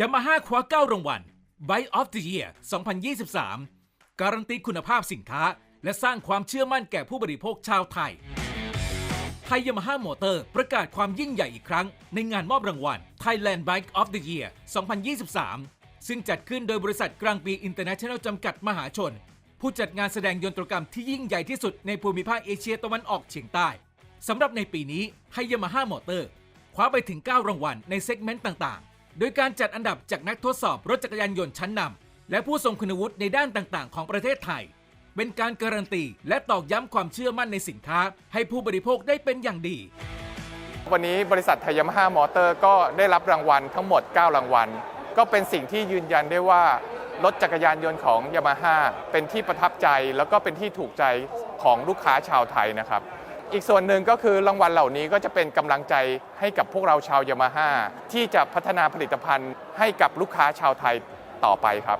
ยามาฮ่าคว้า 9 รางวัล Bike of the Year 2023 การันตีคุณภาพสินค้า และสร้างความเชื่อมั่นแก่ผู้บริโภคชาวไทย ไทยยามาฮ่ามอเตอร์ประกาศความยิ่งใหญ่อีกครั้ง ในงานมอบรางวัล Thailand Bike of the Year 2023 ซึ่งจัดขึ้นโดยบริษัทกลางปีอินเตอร์เนชั่นแนลจำกัดมหาชน ผู้จัดงานแสดงยนตรกรรมที่ยิ่งใหญ่ที่สุดในภูมิภาคเอเชียตะวันออกเฉียงใต้สำหรับในปีนี้ไทยยามาฮ่ามอเตอร์ คว้าไปถึง 9 รางวัลในเซกเมนต์ต่างๆ โดยการจัดอันดับจากนักทดสอบรถจักรยานยนต์ชั้นนำและผู้ทรงคุณวุฒิในด้านต่างๆ ของประเทศไทย เป็นการการันตี และตอกย้ำความเชื่อมั่นในสินค้า ให้ผู้บริโภคได้เป็นอย่างดี วันนี้บริษัทไทยามาฮ่ามอเตอร์ก็ได้รับรางวัลทั้งหมด 9 รางวัล ก็เป็นสิ่งที่ยืนยันได้ว่ารถจักรยานยนต์ของยามาฮ่าเป็นที่ประทับใจ แล้วก็เป็นที่ถูกใจของลูกค้าชาวไทยนะครับ อีกส่วนหนึ่งก็คือรางวัลเหล่านี้ก็จะเป็นกำลังใจให้กับพวกเราชาวยามาฮ่าที่จะพัฒนาผลิตภัณฑ์ให้กับลูกค้าชาวไทยต่อไปครับ